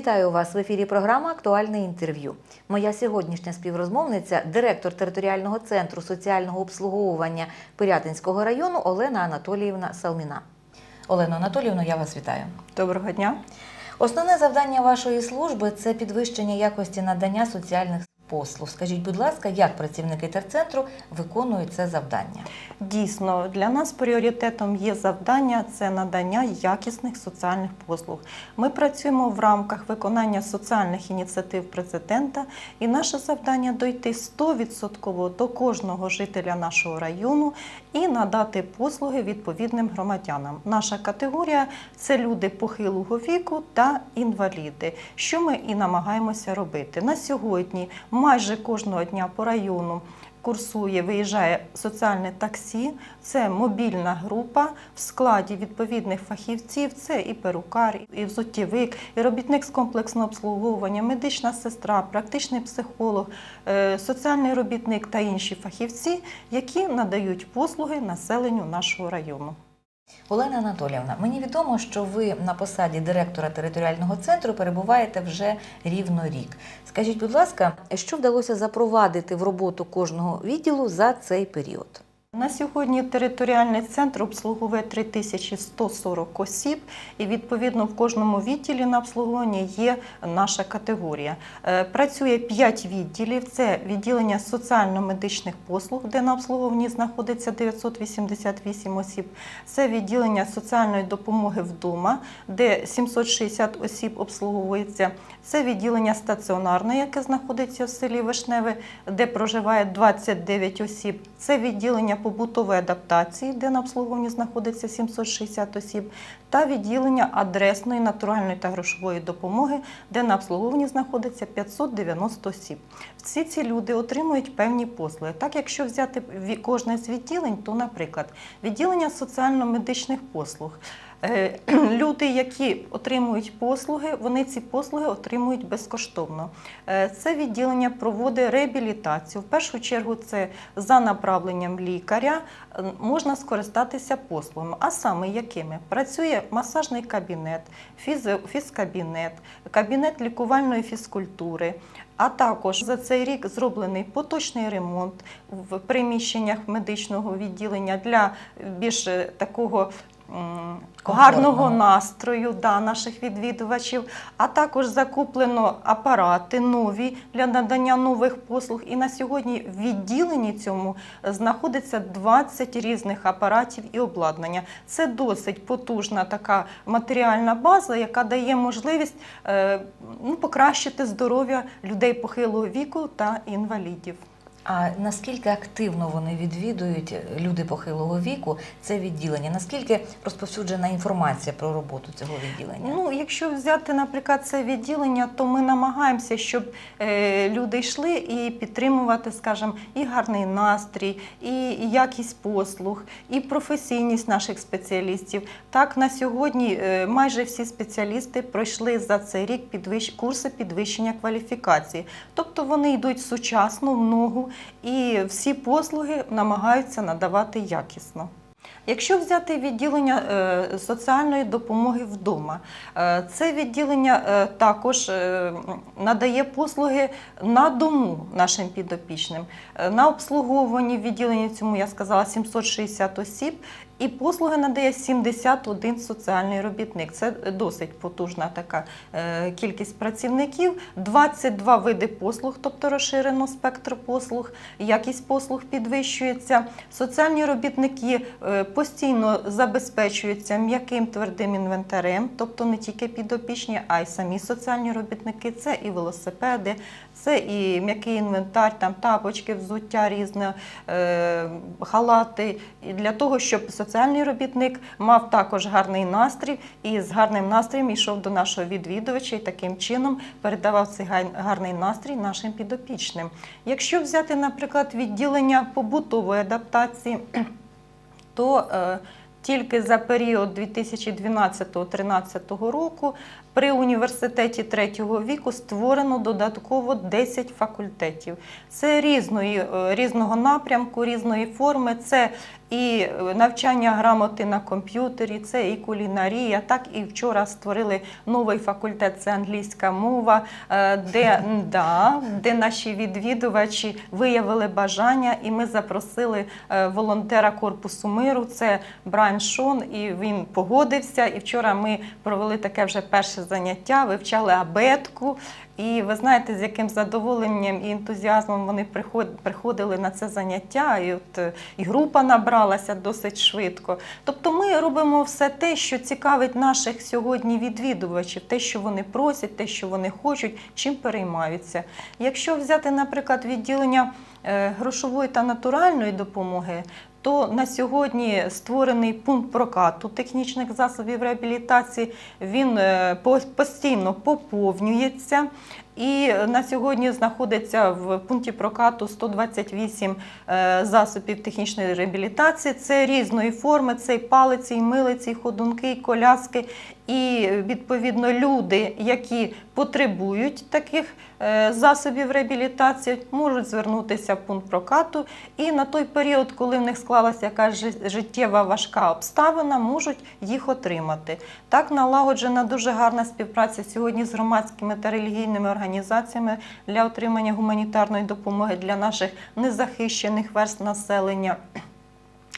Вітаю вас в ефірі. Програма Актуальне інтерв'ю. Моя сьогоднішня співрозмовниця, директор територіального центру соціального обслуговування Пирятинського району Олена Анатоліївна Салміна. Олена Анатоліївна, я вас вітаю. Доброго дня. Основне завдання вашої служби це підвищення якості надання соціальних послуг. Скажіть, будь ласка, як працівники терцентру виконують це завдання? Дійсно, для нас пріоритетом є завдання це надання якісних соціальних послуг. Ми працюємо в рамках виконання соціальних ініціатив президента, і наше завдання дойти 100% до кожного жителя нашого району і надати послуги відповідним громадянам. Наша категорія це люди похилого віку та інваліди, що ми і намагаємося робити. На сьогодні майже кожного дня по району курсує, виїжджає соціальне таксі, це мобільна група в складі відповідних фахівців. Це і перукар, і взуттєвик, і робітник з комплексного обслуговування, медична сестра, практичний психолог, е, соціальний робітник та інші фахівці, які надають послуги населенню нашого району. Олена Анатоліївна, мені відомо, що ви на посаді директора територіального центру перебуваєте вже рівно рік. Скажіть, будь ласка, що вдалося запровадити в роботу кожного відділу за цей період? На сьогодні територіальний центр обслуговує 3140 осіб, і відповідно в кожному відділі на обслуговування є наша категорія. Е, Працює 5 відділів: це відділення соціально-медичних послуг, де на обслуговуванні знаходиться 988 осіб. Це відділення соціальної допомоги вдома, де 760 осіб обслуговується. Це відділення стаціонарне, яке знаходиться в селі Вишневе, де проживає 29 осіб. Це відділення побутової адаптації, де на обслуговуванні знаходиться 760 осіб, та відділення адресної, натуральної та грошової допомоги, де на обслуговуванні знаходиться 590 осіб. Всі ці люди отримують певні послуги. Так, якщо взяти кожне з відділень, то, наприклад, відділення соціально-медичних послуг. Е, Люди, які отримують послуги, вони ці послуги отримують безкоштовно. Е, Це відділення проводить реабілітацію. В першу чергу це за направленням лікаря можна скористатися послугами. А саме якими? Працює масажний кабінет, фізкабінет, кабінет лікувальної фізкультури. А також за цей рік зроблений поточний ремонт в приміщеннях медичного відділення для більш е, такого гарного настрою да, наших відвідувачів, а також закуплено апарати нові для надання нових послуг. І на сьогодні в відділенні цьому знаходиться 20 різних апаратів і обладнання. Це досить потужна така матеріальна база, яка дає можливість е, ну, покращити здоров'я людей похилого віку та інвалідів. А наскільки активно вони відвідують люди похилого віку це відділення? Наскільки розповсюджена інформація про роботу цього відділення? Ну, якщо взяти, наприклад, це відділення, то ми намагаємося, щоб е, люди йшли і підтримувати, скажімо, і гарний настрій, і якість послуг, і професійність наших спеціалістів. Так, на сьогодні е, майже всі спеціалісти пройшли за цей рік підвищ... курси підвищення кваліфікації. Тобто вони йдуть сучасно, в ногу, і всі послуги намагаються надавати якісно. Якщо взяти відділення е, соціальної допомоги вдома, е, це відділення е, також надає послуги на дому нашим підопічним. На обслуговуванні в відділенні цьому я сказала 760 осіб. І послуги надає 71 соціальний робітник. Це досить потужна така е, кількість працівників, 22 види послуг, тобто розширено спектр послуг, якість послуг підвищується. Соціальні робітники е, постійно забезпечуються м'яким твердим інвентарем, тобто не тільки підопічні, а й самі соціальні робітники. Це і велосипеди, це і м'який інвентар, там тапочки, взуття різне, е, халати. Для того, щоб соціальний робітник мав також гарний настрій і з гарним настроєм йшов до нашого відвідувача і таким чином передавав цей гарний настрій нашим підопічним. Якщо взяти, наприклад, відділення побутової адаптації, то е, тільки за період 2012-2013 року При університеті третього віку створено додатково 10 факультетів. Це різної, е, різного напрямку, різної форми. Це і е, навчання грамоти на комп'ютері, це і кулінарія. Так і вчора створили новий факультет, це англійська мова, е, де, да, де наші відвідувачі виявили бажання, і ми запросили волонтера корпусу миру. Це Брайан Шон, і він погодився. І вчора ми провели таке вже перше заняття, вивчали абетку. І ви знаєте, з яким задоволенням і ентузіазмом вони приходили на це заняття, і от е, і група набралася досить швидко. Тобто ми робимо все те, що цікавить наших сьогодні відвідувачів, те, що вони просять, те, що вони хочуть, чим переймаються. Якщо взяти, наприклад, відділення е, грошової та натуральної допомоги, то на сьогодні створений пункт прокату технічних засобів реабілітації. Він е, постійно поповнюється. І на сьогодні знаходиться в пункті прокату 128 е, засобів технічної реабілітації. Це різної форми, це і палиці, і милиці, і ходунки, і коляски. І відповідно люди, які потребують таких е, засобів реабілітації, можуть звернутися в пункт прокату. І на той період, коли в них склалася якась життєва важка обставина, можуть їх отримати. Так налагоджена дуже гарна співпраця сьогодні з громадськими та релігійними організаціями для отримання гуманітарної допомоги для наших незахищених верст населення.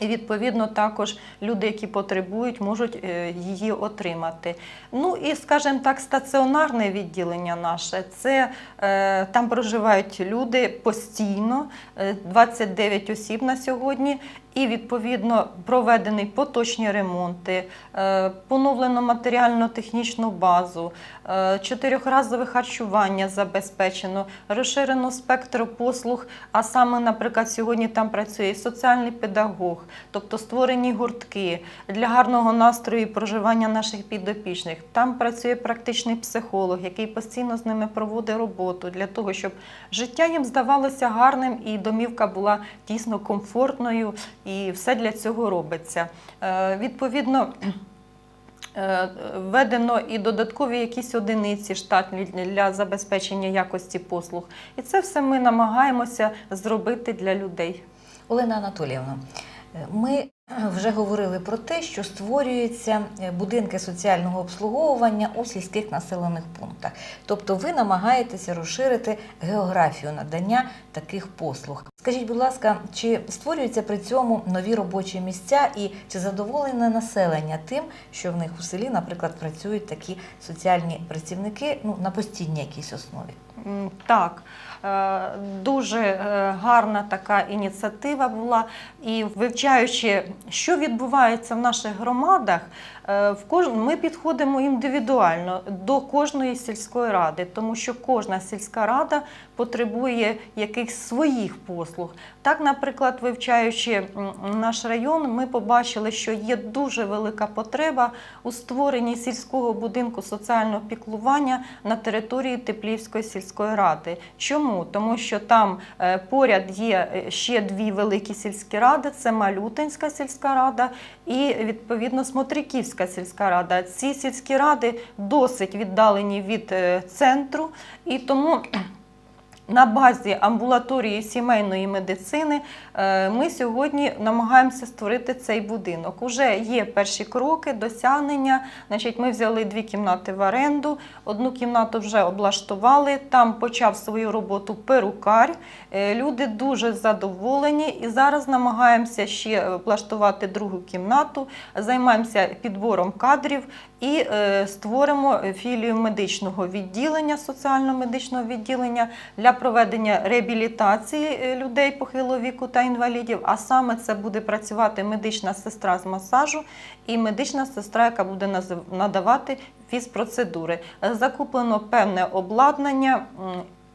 І відповідно також люди, які потребують, можуть е, її отримати. Ну і, скажімо так, стаціонарне відділення наше це е, там проживають люди постійно, е, 29 осіб на сьогодні. І відповідно проведені поточні ремонти, е, поновлено матеріально-технічну базу, е, чотирьохразове харчування забезпечено, розширено спектр послуг. А саме, наприклад, сьогодні там працює соціальний педагог, тобто створені гуртки для гарного настрою і проживання наших підопічних. Там працює практичний психолог, який постійно з ними проводить роботу для того, щоб життя їм здавалося гарним і домівка була дійсно комфортною, і все для цього робиться. Е, Відповідно. е, Введено і додаткові якісь одиниці штатні для забезпечення якості послуг. І це все ми намагаємося зробити для людей. Олена Анатоліївна, е, ми вже говорили про те, що створюються будинки соціального обслуговування у сільських населених пунктах. Тобто ви намагаєтеся розширити географію надання таких послуг. Скажіть, будь ласка, чи створюються при цьому нові робочі місця і чи задоволене населення тим, що в них у селі, наприклад, працюють такі соціальні працівники ну, на постійній якійсь основі? Так, е, дуже е, гарна така ініціатива була. І вивчаючи, що відбувається в наших громадах, е, ми підходимо індивідуально до кожної сільської ради, тому що кожна сільська рада потребує якихось своїх послуг. Так, наприклад, вивчаючи наш район, ми побачили, що є дуже велика потреба у створенні сільського будинку соціального піклування на території Теплівської сільської ради. Чому? Тому що там е, поряд є е, ще дві великі сільські ради: це Малютинська сільська рада і відповідно Смотриківська сільська рада. Ці сільські ради досить віддалені від е, центру, і тому. На базі амбулаторії сімейної медицини е, ми сьогодні намагаємося створити цей будинок. Уже є перші кроки, досягнення. Значить, ми взяли дві кімнати в оренду, одну кімнату вже облаштували. Там почав свою роботу перукар. Е, Люди дуже задоволені і зараз намагаємося ще облаштувати другу кімнату, займаємося підбором кадрів і е, створимо філію медичного відділення, соціально-медичного відділення для проведення реабілітації е, людей похилого віку та інвалідів. А саме це буде працювати медична сестра з масажу і медична сестра, яка буде надавати фізпроцедури. Е, Закуплено певне обладнання.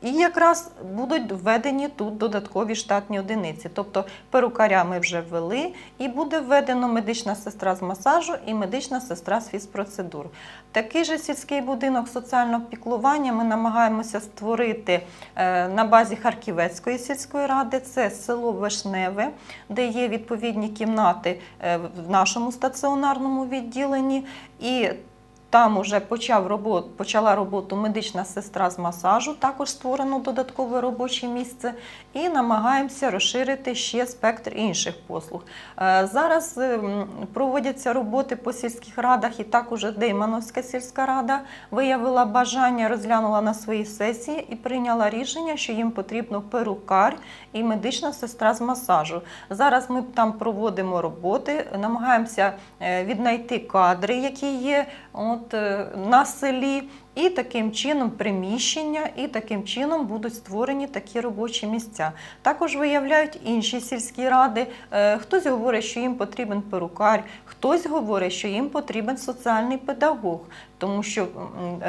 І якраз будуть введені тут додаткові штатні одиниці. Тобто перукаря ми вже ввели, і буде введено медична сестра з масажу і медична сестра з фізпроцедур. Такий же сільський будинок соціального піклування ми намагаємося створити е, на базі Харківецької сільської ради. Це село Вишневе, де є відповідні кімнати е, в нашому стаціонарному відділенні. І Там уже почав робот, почала роботу медична сестра з масажу, також створено додаткове робоче місце, і намагаємося розширити ще спектр інших послуг. Е, Зараз е, проводяться роботи по сільських радах, і так уже Деймановська сільська рада виявила бажання, розглянула на своїй сесії і прийняла рішення, що їм потрібно перукар і медична сестра з масажу. Зараз ми там проводимо роботи, намагаємося е, віднайти кадри, які є от, е, на селі. І таким чином приміщення, і таким чином будуть створені такі робочі місця. Також виявляють інші сільські ради. Е, Хтось говорить, що їм потрібен перукар, хтось говорить, що їм потрібен соціальний педагог. Тому що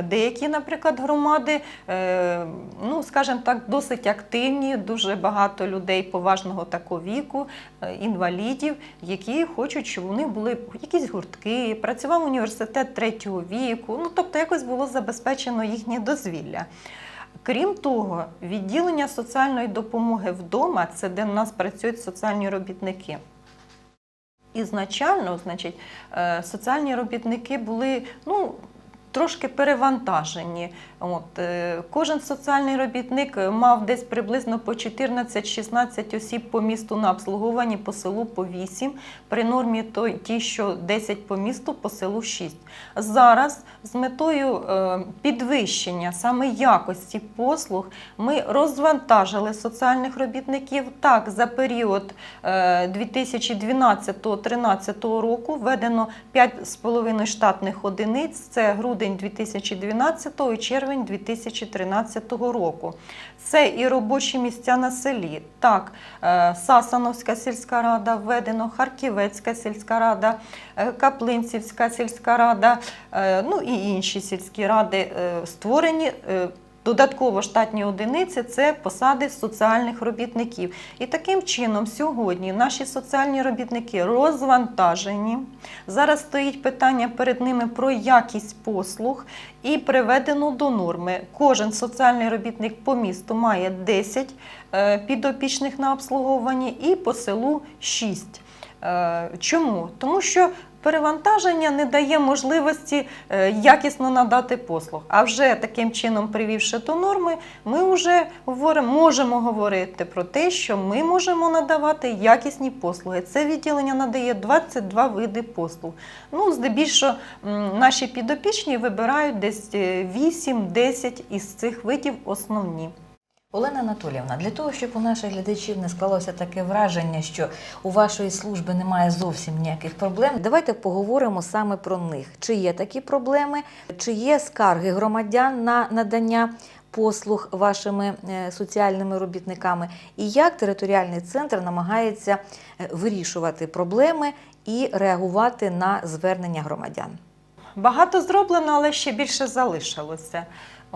деякі, наприклад, громади, е, ну скажімо так, досить активні, дуже багато людей поважного такого віку, е, інвалідів, які хочуть, щоб них були якісь гуртки, працював університет третього віку. Ну тобто якось було забезпечено їхнє дозвілля. Крім того, відділення соціальної допомоги вдома це де в нас працюють соціальні робітники. Ізначально, значить, е, соціальні робітники були ну, трошки перевантажені. От, е, кожен соціальний робітник мав десь приблизно по 14-16 осіб по місту на обслуговуванні, по селу по 8, при нормі той, ті, що 10 по місту, по селу 6. Зараз з метою е, підвищення саме якості послуг ми розвантажили соціальних робітників. Так, за період е, 2012-2013 року введено 5,5 штатних одиниць. Це грудень 2012 і червень 2013 року. Це і робочі місця на селі. Так, е, Сасановська сільська рада введено, Харківецька сільська рада, е, Каплинцівська сільська рада, е, ну і інші сільські ради створені. Додатково штатні одиниці це посади соціальних робітників. І таким чином сьогодні наші соціальні робітники розвантажені. Зараз стоїть питання перед ними про якість послуг і приведено до норми. Кожен соціальний робітник по місту має 10 е, підопічних на обслуговуванні і по селу 6. Е, Чому? Тому що перевантаження не дає можливості е, якісно надати послуг. А вже таким чином, привівши до норми, ми вже говоримо, можемо говорити про те, що ми можемо надавати якісні послуги. Це відділення надає 22 види послуг. Ну, здебільшого наші підопічні вибирають десь е, 8-10 із цих видів основні. Олена Анатоліївна, для того, щоб у наших глядачів не склалося таке враження, що у вашої служби немає зовсім ніяких проблем, давайте поговоримо саме про них. Чи є такі проблеми, чи є скарги громадян на надання послуг вашими е, соціальними робітниками, і як територіальний центр намагається е, вирішувати проблеми і реагувати на звернення громадян. Багато зроблено, але ще більше залишилося.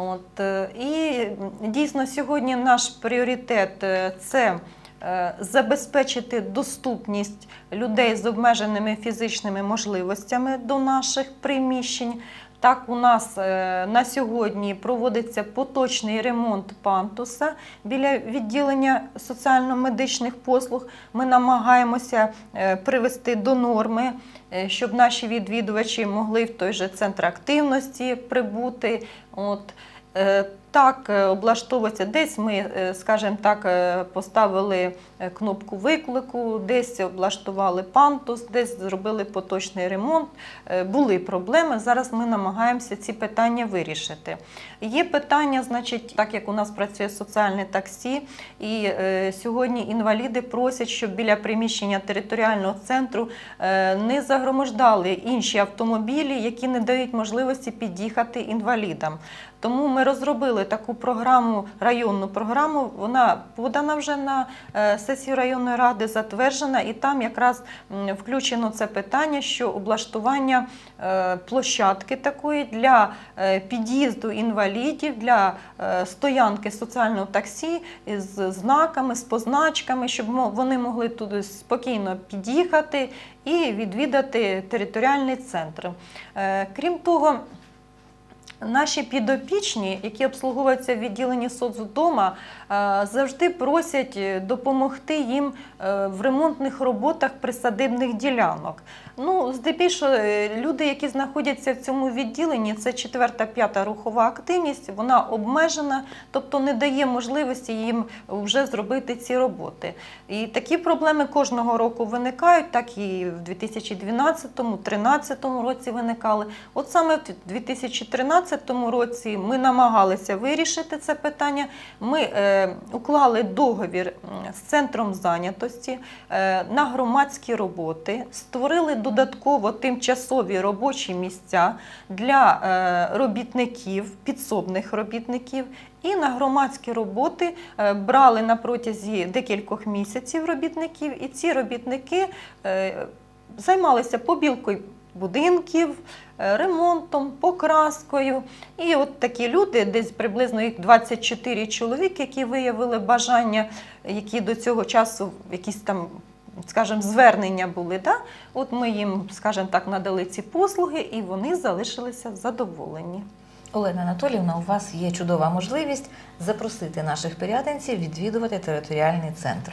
От, е, і дійсно сьогодні наш пріоритет е, це е, забезпечити доступність людей з обмеженими фізичними можливостями до наших приміщень. Так, у нас е, на сьогодні проводиться поточний ремонт пантуса біля відділення соціально-медичних послуг. Ми намагаємося е, привести до норми, е, щоб наші відвідувачі могли в той же центр активності прибути. От. Так, е, облаштовується десь ми, е, скажімо так, е, поставили кнопку виклику, десь облаштували пантус, десь зробили поточний ремонт. Були проблеми. Зараз ми намагаємося ці питання вирішити. Є питання, значить, так як у нас працює соціальне таксі, і сьогодні інваліди просять, щоб біля приміщення територіального центру не загромождали інші автомобілі, які не дають можливості під'їхати інвалідам. Тому ми розробили таку програму, районну програму. Вона подана вже на е, сесію районної ради, затверджена, і там якраз включено це питання, що облаштування е, площадки такої для е, під'їзду інвалідів, для стоянки соціального таксі з знаками, з позначками, щоб вони могли туди спокійно під'їхати і відвідати територіальний центр. Крім того, Наші підопічні, які обслуговуються в відділенні соцвдома, е, завжди просять е, допомогти їм е, в ремонтних роботах присадибних ділянок. Ну, здебільшого, е, люди, які знаходяться в цьому відділенні, це четверта, п'ята рухова активність, вона обмежена, тобто не дає можливості їм вже зробити ці роботи. І такі проблеми кожного року виникають, так і в 2012-2013 році виникали. От саме в 2013 році ми намагалися вирішити це питання. Ми е, уклали договір з центром зайнятості е, на громадські роботи, створили додатково тимчасові робочі місця для е, робітників, підсобних робітників. І на громадські роботи е, брали на протязі декількох місяців робітників, і ці робітники е, займалися побілкою будинків, ремонтом, покраскою. І от такі люди, десь приблизно їх 24 чоловік, які виявили бажання, які до цього часу якісь там. Скажімо, звернення були, да? от ми їм, скажімо так, надали ці послуги, і вони залишилися задоволені. Олена Анатоліївна, у вас є чудова можливість запросити наших пирятинців відвідувати територіальний центр.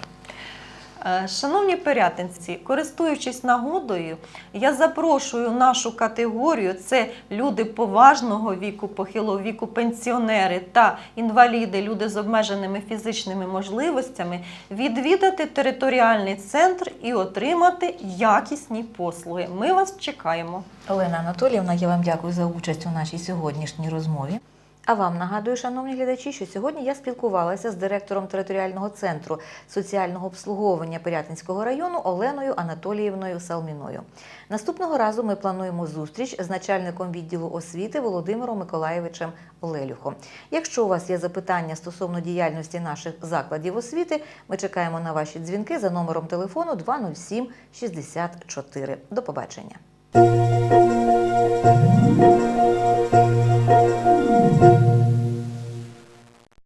Е, Шановні порятинці, користуючись нагодою, я запрошую нашу категорію: це люди поважного віку, похилого віку, пенсіонери та інваліди, люди з обмеженими фізичними можливостями, відвідати територіальний центр і отримати якісні послуги. Ми вас чекаємо. Олена Анатоліївна, я вам дякую за участь у нашій сьогоднішній розмові. А вам нагадую, шановні глядачі, що сьогодні я спілкувалася з директором територіального центру соціального обслуговування Пирятинського району Оленою Анатоліївною Салміною. Наступного разу ми плануємо зустріч з начальником відділу освіти Володимиром Миколаєвичем Олелюхом. Якщо у вас є запитання стосовно діяльності наших закладів освіти, ми чекаємо на ваші дзвінки за номером телефону 207 64. До побачення.